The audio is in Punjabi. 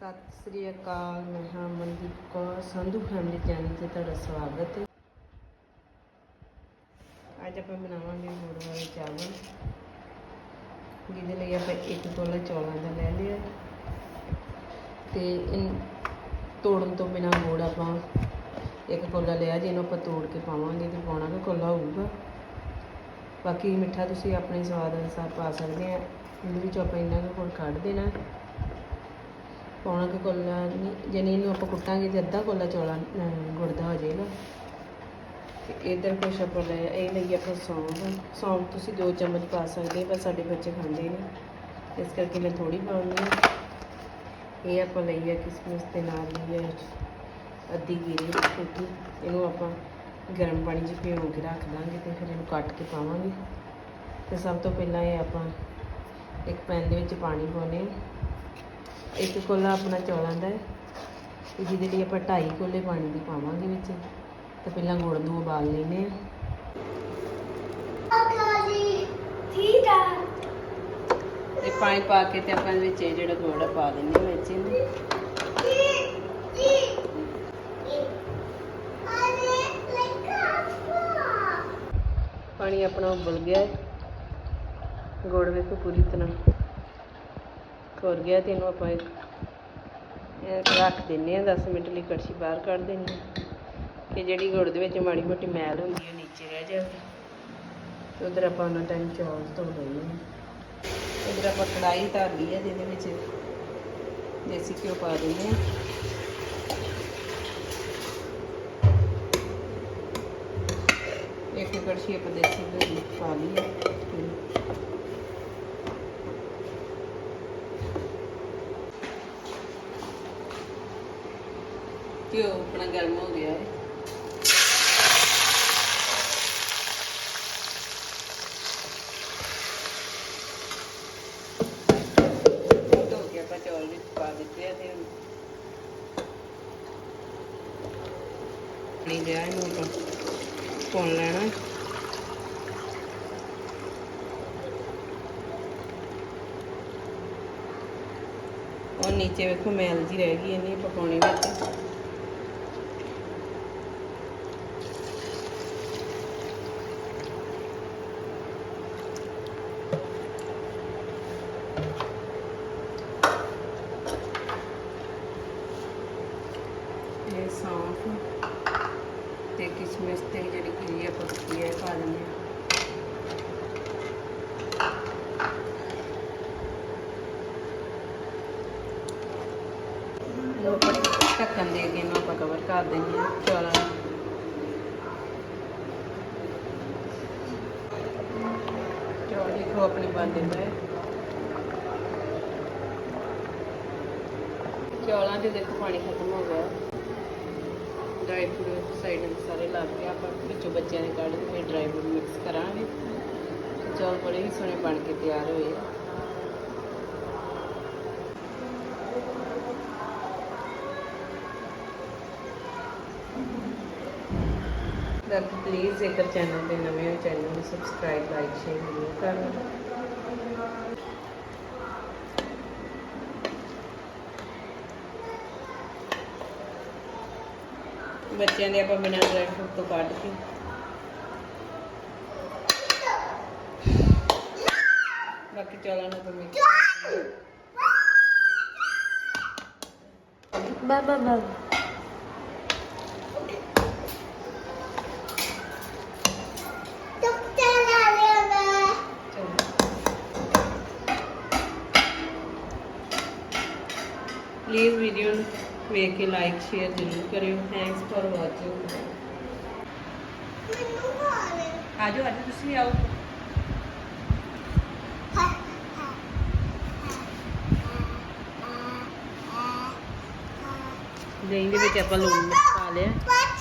ਸਤਿ ਸ੍ਰੀ ਅਕਾਲ, ਮੈਂ ਹਾਂ ਮਨਦੀਪ ਕੌਰ, ਸੰਧੂ ਫੈਮਿਲੀ ਚੈਨਲ ਤੇ ਤੁਹਾਡਾ ਸਵਾਗਤ ਹੈ। ਅੱਜ ਆਪਾਂ ਬਣਾਵਾਂਗੇ ਗੁੜ ਵਾਲੇ ਚਾਵਲ। ਜਿਹਦੇ ਲਈ ਆਪਾਂ ਇੱਕ ਕੋਲਾ ਚੌਲਾਂ ਦਾ ਲੈ ਲਿਆ। ਤੇ ਇਨ ਤੋੜਨ ਤੋਂ ਬਿਨਾਂ ਗੁੜ ਆਪਾਂ ਇੱਕ ਕੋਲਾ ਲਿਆ, ਜਿਹਨੂੰ ਆਪਾਂ ਤੋੜ ਕੇ ਪਾਵਾਂਗੇ ਤੇ ਪਾਉਣਾ ਕਿ ਕੋਲਾ ਹੋਊਗਾ। ਬਾਕੀ ਮਿੱਠਾ ਤੁਸੀਂ ਆਪਣੇ ਸਵਾਦ ਅਨੁਸਾਰ ਪਾ ਸਕਦੇ ਆ। ਇਹਦੇ ਵਿੱਚ ਆਪਾਂ ਇਹਨਾਂ ਕੁ ਗੁੜ ਕੱਢ ਦੇਣਾ। ਪੌਣਾ ਕੁ ਕੋਲਾ ਨਹੀਂ ਜਾਣੀ ਇਹਨੂੰ ਆਪਾਂ ਕੁੱਟਾਂਗੇ ਤੇ ਅੱਧਾ ਕੋਲਾ ਚੌਲਾ ਅਹ, ਗੁੜ ਦਾ ਹੋ ਜਾਏਗਾ। ਤੇ ਇਧਰ ਕੁਛ ਆਪਾਂ ਲੈ ਇਹ ਲਈ ਆਪਾਂ ਸੌਂਫ। ਸੌਂਫ ਤੁਸੀਂ ਦੋ ਚਮਚ ਪਾ ਸਕਦੇ ਪਰ ਸਾਡੇ ਬੱਚੇ ਖਾਂਦੇ ਨਹੀਂ ਇਸ ਕਰਕੇ ਮੈਂ ਥੋੜੀ ਪਾਉਣੀ ਹੈ। ਇਹ ਆਪਾਂ ਲਈ ਹੈ ਕਿਸਮਿਸ ਦੇ ਨਾਲ ਲਈ ਹੈ ਅੱਧੀ ਗਿਰੀ ਛੋਟੀ ਇਹਨੂੰ ਆਪਾਂ ਗਰਮ ਪਾਣੀ 'ਚ ਭਿਓ ਕੇ ਰੱਖ ਦਾਂਗੇ ਤੇ ਫਿਰ ਇਹਨੂੰ ਕੱਟ ਕੇ ਪਾਵਾਂਗੇ। ਤੇ ਸਭ ਤੋਂ ਪਹਿਲਾਂ ਇਹ ਆਪਾਂ ਇੱਕ ਪੈਨ ਦੇ ਵਿੱਚ ਪਾਣੀ ਪਾਉਨੇ ਆ ਇੱਕ ਕੋਲਾ ਆਪਣਾ ਚੌਲਾਂ ਦਾ ਹੈ। ਤੇ ਜਿਹਦੇ ਲਈ ਆਪਾਂ 2.5 ਕੋਲੇ ਪਾਣੀ ਦੀ ਪਾਵਾਂਗੇ ਵਿੱਚ। ਤੇ ਪਹਿਲਾਂ ਗੁੜ ਨੂੰ ਉਬਾਲ ਲੈਨੇ ਆ ਠੀਕ ਆ? ਤੇ ਪਾਣੀ ਪਾ ਕੇ ਤੇ ਆਪਾਂ ਵਿੱਚ ਇਹ ਜਿਹੜਾ ਗੁੜ ਆ ਪਾ ਦਿੰਨੇ ਵਿੱਚ ਇਹਨੂੰ। ਪਾਣੀ ਆਪਣਾ ਉਬਲ ਗਿਆ ਹੈ। ਗੁੜ ਵੇਖੋ ਪੂਰੀ ਤਰ੍ਹਾਂ। ਘੁਲ ਗਿਆ ਤੇ ਇਹਨੂੰ ਆਪਾਂ ਰੱਖ ਦਿੰਨੇ ਆ 10 ਮਿੰਟ ਲਈ ਕੜਛੀ ਬਾਹਰ ਕੱਢ ਦੇਣੀ ਆ ਕਿ ਜਿਹੜੀ ਗੁੜ ਦੇ ਵਿੱਚ ਮਾੜੀ ਮੋਟੀ ਮੈਲ ਹੁੰਦੀ ਹੈ ਨੀਚੇ ਰਹਿ ਜਾਵੇ। ਤੇ ਉਧਰ ਆਪਾਂ ਉਹਨਾਂ ਟਾਈਮ ਚੌਲ ਧੋ ਲਈਏ ਇਧਰ ਆਪਾਂ ਕੜਾਈ ਧਰ ਲਈ ਹੈ ਜਿਹਦੇ ਵਿੱਚ ਦੇਸੀ ਘਿਓ ਪਾ ਦਿੰਦੇ ਹਾਂ ਇੱਕ ਕੜਛੀ ਆਪਾਂ ਦੇਸੀ ਘਿਓ ਪਾ ਲਈ ਹੈ ਘਿਓ ਆਪਣਾ ਗਰਮ ਹੋ ਗਿਆ ਹੈ ਚੌਲ ਵਿੱਚ ਪਾ ਦਿੱਤੇ ਆ ਤੇ ਨਹੀਂ ਗਿਆ ਇਹਨੂੰ ਆਪਾਂ ਭੁੰਨ ਲੈਣਾ। ਉਹ ਨੀਚੇ ਵੇਖੋ ਮੈਲ ਜੀ ਰਹਿ ਗਈ, ਇਹਨੇ ਪਕਾਉਣੇ ਵਿੱਚ। ਇਹ ਸੌਂਫ ਤੇ ਕਿਸਮਿਸ ਤੇ ਜਿਹੜੀ ਗਿਰੀ ਆਪਾਂ ਕੀਤੀ ਹੈ ਪਾ ਦਿੰਦੇ ਹਾਂ ਇਹਨੂੰ ਢੱਕਣ ਦੇ ਕੇ ਇਹਨੂੰ ਆਪਾਂ ਕਵਰ ਕਰ ਦਿੰਦੇ ਹਾਂ ਚੌਲਾਂ ਨੂੰ। ਚੌਲ ਦੇਖੋ ਆਪਣੀ ਬਣ ਦਿੰਦਾ ਹੈ ਚੌਲਾਂ 'ਚ ਦੇਖੋ ਪਾਣੀ ਖਤਮ ਹੋ ਗਿਆ। ਡਰਾਈ ਫਰੂਟ ਸਾਈਡ ਤੇ ਸਾਰੇ ਲੱਗ ਗਏ ਆਪਾਂ ਵਿੱਚੋਂ ਬੱਚਿਆਂ ਦੇ ਕੱਢ ਕੇ ਡਰਾਈ ਫਰੂਟ ਮਿਕਸ ਕਰਾਂਗੇ। ਚੌਲ ਬੜੇ ਹੀ ਸੋਹਣੇ ਬਣ ਕੇ ਤਿਆਰ ਹੋਏ ਆ। ਪਲੀਜ਼ ਜੇਕਰ ਚੈਨਲ ਤੇ ਨਵੇਂ ਹੋ ਚੈਨਲ ਨੂੰ ਸਬਸਕ੍ਰਾਈਬ ਲਾਈਕ ਸ਼ੇਅਰ ਜ਼ਰੂਰ ਕਰਨਾ। ਬੱਚਿਆਂ ਦੇ ਆਪਾਂ ਬਿਨਾਂ ਡਰਾਈ ਫਰੂਟ ਤੋਂ ਕੱਢ ਕੇ। ਬਾਕੀ ਚੌਲਾਂ ਨੂੰ ਆਪਾਂ ਮਿਕਸ ਬਾਬਾ ਬਾਬਾ ਡਾਕਟਰ ਆ ਰਿਹਾ ਪਲੀਜ਼ ਵੀਡੀਓ ਨੂੰ ਵੇਖ ਕੇ ਲਾਈਕ ਸ਼ੇਅਰ ਜ਼ਰੂਰ ਕਰਿਓ ਥੈਂਕਸ ਫॉर ਵਾਚਿੰਗ ਮੈਨੂੰ ਖਾਣੇ ਆਜੋ ਆਜੋ ਤੁਸੀਂ ਵੀ ਆਓ ਦਹੀਂ ਦੇ ਵਿੱਚ ਆਪਾਂ ਲੂਣ ਮਿਰਚ ਪਾ ਲਿਆ